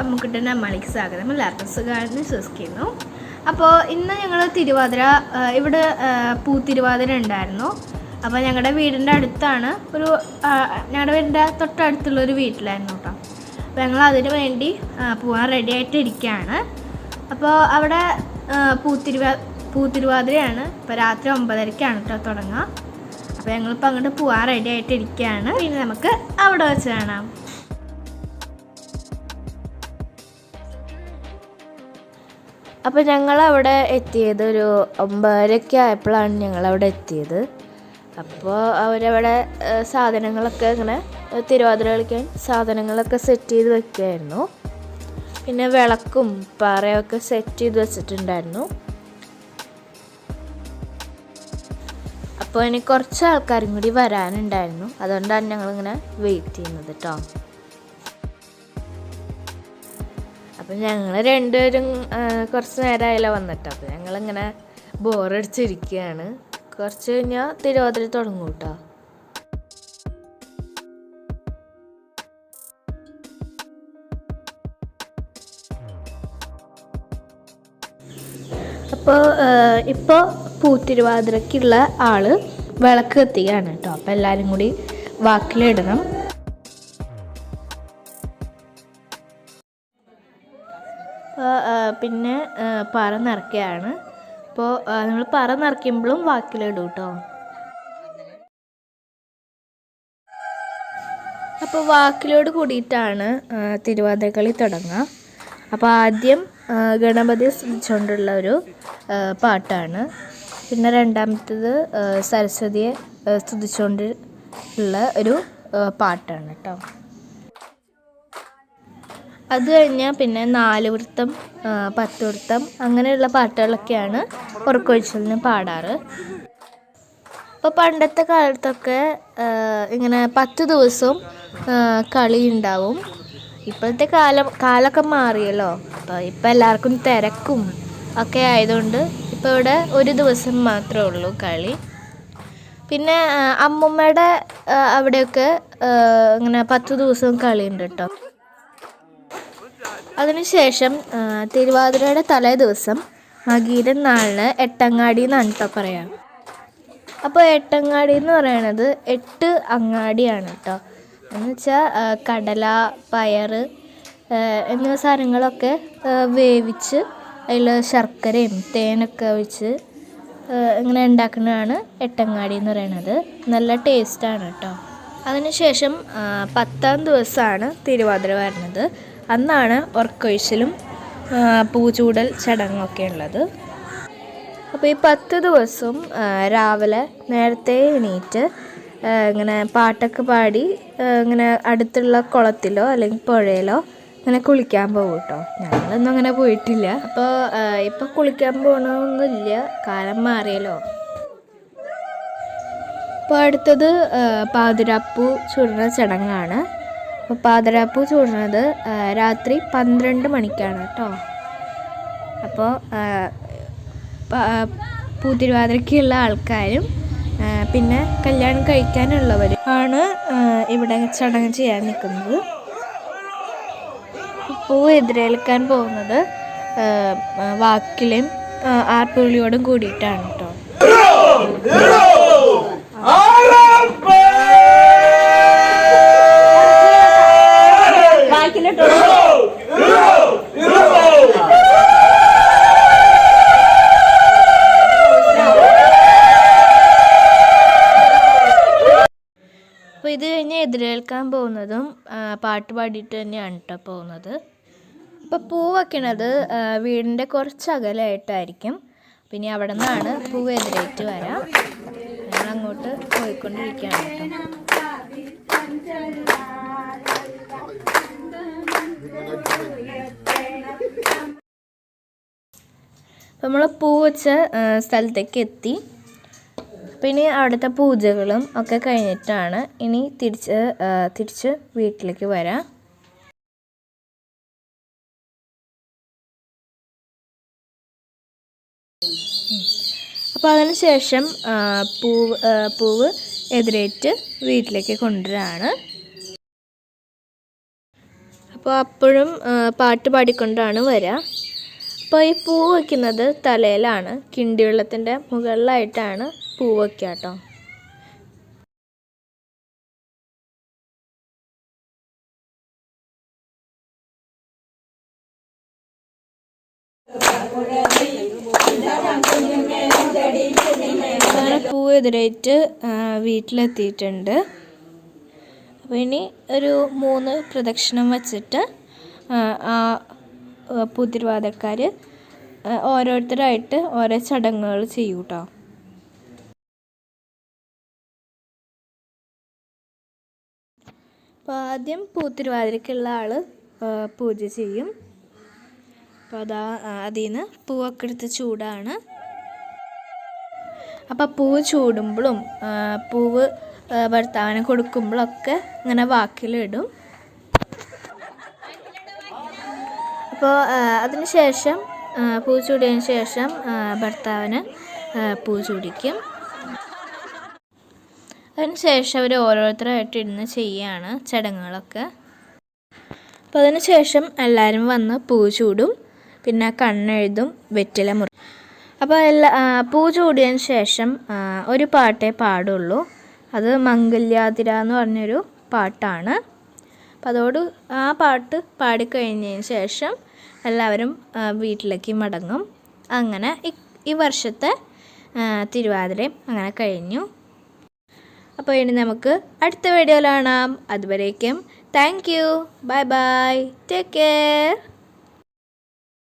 അമ്മുക്കുട്ടന്റെ അമ്മാളിക്ക് സ്വാഗതം. എല്ലാവർക്കും സുഖമാണെന്ന് വിശ്വസിക്കുന്നു. അപ്പോൾ ഇന്ന് ഞങ്ങൾ തിരുവാതിര ഇവിടെ പൂത്തിരുവാതിര ഉണ്ടായിരുന്നു. അപ്പോൾ ഞങ്ങളുടെ വീടിന്റെ അടുത്താണ് ഒരു ഞങ്ങളുടെ വീടിന്റെ തൊട്ടടുത്തുള്ള ഒരു വീട്ടിലായിരുന്നു കേട്ടോ. അപ്പോൾ ഞങ്ങൾ അതിന് വേണ്ടി പോകാൻ റെഡി ആയിട്ട് ഇരിക്കുകയാണ് അപ്പോൾ അവിടെ പൂത്തിരുവാ പൂത്തിരുവാതിരയാണ് ഇപ്പോൾ രാത്രി ഒമ്പതരയ്ക്കാണ് കേട്ടോ തുടങ്ങുക അപ്പോൾ ഞങ്ങളിപ്പോൾ അങ്ങോട്ട് പോകാൻ റെഡി ആയിട്ട് ഇരിക്കുകയാണ് പിന്നെ നമുക്ക് അവിടെ വെച്ച് കാണാം. അപ്പോൾ ഞങ്ങൾ അവിടെ എത്തിയത് ഒരു ഒമ്പതരയൊക്കെ ആയപ്പോഴാണ് ഞങ്ങൾ അവിടെ എത്തിയത്. അപ്പോൾ അവരവിടെ സാധനങ്ങളൊക്കെ ഇങ്ങനെ തിരുവാതിര കളിക്കാൻ സാധനങ്ങളൊക്കെ സെറ്റ് ചെയ്ത് വെക്കുമായിരുന്നു പിന്നെ വിളക്കും പാറയൊക്കെ സെറ്റ് ചെയ്ത് വെച്ചിട്ടുണ്ടായിരുന്നു. അപ്പോൾ ഇനി കുറച്ച് ആൾക്കാരും കൂടി വരാനുണ്ടായിരുന്നു. അതുകൊണ്ടാണ് ഞങ്ങളിങ്ങനെ വെയിറ്റ് ചെയ്യുന്നത് കേട്ടോ അപ്പം ഞങ്ങൾ രണ്ടുപേരും കുറച്ച് നേരമായില്ല വന്നിട്ട്. അപ്പം ഞങ്ങളിങ്ങനെ ബോറടിച്ചിരിക്കുകയാണ് കുറച്ച് കഴിഞ്ഞാൽ തിരുവാതിര തുടങ്ങും കേട്ടോ അപ്പോൾ ഇപ്പോൾ പൂത്തിരുവാതിരക്കുള്ള ആൾ വിളക്ക് കത്തിക്കുകയാണ് കേട്ടോ അപ്പോൾ എല്ലാവരും കൂടി വാക്കിലിടണം. പിന്നെ ആ, പറ നിറയ്ക്കുകയാണ് അപ്പോൾ നമ്മൾ പറ നിറയ്ക്കുമ്പോഴും വാക്കിലിടും കേട്ടോ അപ്പോൾ വാക്കിലോട് കൂടിയിട്ടാണ് തിരുവാതിരക്കളി തുടങ്ങുക അപ്പോൾ ആദ്യം ഗണപതി സ്തുതിച്ചുകൊണ്ടുള്ള ഒരു പാട്ടാണ്. പിന്നെ രണ്ടാമത്തേത് സരസ്വതിയെ ആ, സ്തുതിച്ചുകൊണ്ട് ഉള്ള ഒരു പാട്ടാണ് കേട്ടോ അത് കഴിഞ്ഞാൽ പിന്നെ നാല് വൃത്തം പത്ത് വൃത്തം അങ്ങനെയുള്ള പാട്ടുകളൊക്കെയാണ് ഉറക്കൊഴിച്ചലിന് പാടാറ്. ഇപ്പോൾ പണ്ടത്തെ കാലത്തൊക്കെ ഇങ്ങനെ പത്ത് ദിവസവും കളി ഉണ്ടാവും. ഇപ്പോഴത്തെ കാലം കാലമൊക്കെ മാറിയല്ലോ. അപ്പോൾ ഇപ്പോൾ എല്ലാവർക്കും തിരക്കും ഒക്കെ ആയതുകൊണ്ട് ഇപ്പോൾ ഇവിടെ ഒരു ദിവസം മാത്രമേ ഉള്ളൂ കളി. പിന്നെ അമ്മുമ്മയുടെ അവിടെയൊക്കെ ഇങ്ങനെ പത്ത് ദിവസവും കളിയുണ്ട് കേട്ടോ. അതിനുശേഷം തിരുവാതിരയുടെ തലേ ദിവസം മകീരൻ നാളിന് എട്ടങ്ങാടി എന്നാണ് കേട്ടോ പറയാം. അപ്പോൾ എട്ടങ്ങാടി എന്ന് പറയണത് എട്ട് അങ്ങാടിയാണ് കേട്ടോ എന്ന് വെച്ചാൽ കടല പയർ എന്നിവ സാധനങ്ങളൊക്കെ വേവിച്ച് അതിൽ ശർക്കരയും തേനൊക്കെ ഒഴിച്ച് ഇങ്ങനെ ഉണ്ടാക്കുന്നതാണ് എട്ടങ്ങാടി എന്ന് പറയണത്. നല്ല ടേസ്റ്റാണ് കേട്ടോ അതിനുശേഷം പത്താം ദിവസമാണ് തിരുവാതിര വരുന്നത് അന്നാണ് ഉറക്കൊഴിച്ചിലും പൂചൂടൽ ചടങ്ങൊക്കെ ഉള്ളത്. അപ്പോൾ ഈ പത്ത് ദിവസവും രാവിലെ നേരത്തെ എണീറ്റ് ഇങ്ങനെ പാട്ടൊക്കെ പാടി ഇങ്ങനെ അടുത്തുള്ള കുളത്തിലോ അല്ലെങ്കിൽ പുഴയിലോ ഇങ്ങനെ കുളിക്കാൻ പോകും കേട്ടോ ഞങ്ങളൊന്നും അങ്ങനെ പോയിട്ടില്ല. അപ്പോൾ ഇപ്പോൾ കുളിക്കാൻ പോകണമെന്നില്ല കാലം മാറിയല്ലോ. അപ്പോൾ അടുത്തത് പാതിരാപ്പൂ ചൂടുന്ന ചടങ്ങാണ്. അപ്പോൾ പാതിരാപ്പൂ ചൂടുന്നത് രാത്രി പന്ത്രണ്ട് മണിക്കാണ് കേട്ടോ. അപ്പോൾ പൂതിരുവാതിരയ്ക്കുള്ള ആൾക്കാരും പിന്നെ കല്യാണം കഴിക്കാനുള്ളവരും ആണ് ഇവിടെ ചടങ്ങ് ചെയ്യാൻ നിൽക്കുന്നത് പൂ എതിരേൽക്കാൻ പോകുന്നത് വാക്കിലും ആർപ്പുവിളിയോടും കൂടിയിട്ടാണ് കേട്ടോ. എതിരേൽക്കാൻ പോകുന്നതും പാട്ട് പാടിയിട്ട് തന്നെയാണ് കേട്ടോ പോകുന്നത്. അപ്പോൾ പൂ വയ്ക്കണത് വീടിന്റെ കുറച്ച് അകലായിട്ടായിരിക്കും. പിന്നെ അവിടെ നിന്നാണ് പൂവ് എതിരേറ്റ് വരാം. ഞങ്ങൾ അങ്ങോട്ട് പോയിക്കൊണ്ടിരിക്കുകയാണ് നമ്മൾ പൂ വെച്ച സ്ഥലത്തേക്ക് എത്തി. പിന്നെ അവിടുത്തെ പൂജകളും ഒക്കെ കഴിഞ്ഞിട്ടാണ് ഇനി തിരിച്ച് തിരിച്ച് വീട്ടിലേക്ക് വരാം. അപ്പോൾ അതിനുശേഷം പൂവ് പൂവ് എതിരേറ്റ് വീട്ടിലേക്ക് കൊണ്ടുവരാണ്. അപ്പോൾ അപ്പോഴും പാട്ട് പാടിക്കൊണ്ടാണ് വരിക അപ്പോൾ ഈ പൂ വയ്ക്കുന്നത് തലയിലാണ് കിണ്ടി കിണ്ടിവെള്ളത്തിന്റെ മുകളിലായിട്ടാണ് പൂ ആട്ടോ കേട്ടോ അങ്ങനെ പൂ എതിരേറ്റ് വീട്ടിലെത്തിയിട്ടുണ്ട്. അപ്പോൾ ഇനി ഒരു മൂന്ന് പ്രദക്ഷിണം വച്ചിട്ട് ആ, പുതിർവാദക്കാർ ഓരോരുത്തരായിട്ട് ഓരോ ചടങ്ങുകൾ ചെയ്യും ആദ്യം പൂത്തിരുവാതിരക്കുള്ള ആൾ പൂജ ചെയ്യും. അപ്പോൾ അതാ അതിൽ നിന്ന് പൂവൊക്കെ എടുത്ത് ചൂടാണ്. അപ്പം പൂവ് ചൂടുമ്പോഴും പൂവ് ഭർത്താവിനെ കൊടുക്കുമ്പോഴൊക്കെ ഇങ്ങനെ വാക്കിലിടും. അപ്പോൾ അതിന് ശേഷം പൂ ചൂടിയതിന് ശേഷം ഭർത്താവിന് പൂ ചൂടിക്കും. അതിന് ശേഷം അവർ ഓരോരുത്തരായിട്ട് ഇരുന്ന് ചെയ്യുകയാണ് ചടങ്ങുകളൊക്കെ. അപ്പോൾ അതിനുശേഷം എല്ലാവരും വന്ന് പൂ ചൂടും പിന്നെ കണ്ണെഴുതും വെറ്റില മുറി. അപ്പോൾ എല്ലാ പൂ ചൂടിയതിന് ശേഷം ഒരു പാട്ടേ പാടുള്ളൂ. അത് മംഗല്യാതിര എന്ന് പറഞ്ഞൊരു പാട്ടാണ്. അപ്പം അതോട് ആ പാട്ട് പാടിക്കഴിഞ്ഞതിന് ശേഷം എല്ലാവരും വീട്ടിലേക്ക് മടങ്ങും. അങ്ങനെ ഈ- വർഷത്തെ തിരുവാതിരയും അങ്ങനെ കഴിഞ്ഞു. അപ്പോൾ ഇനി നമുക്ക് അടുത്ത വീഡിയോയിൽ കാണാം. അതുവരേക്കും thank you bye bye take care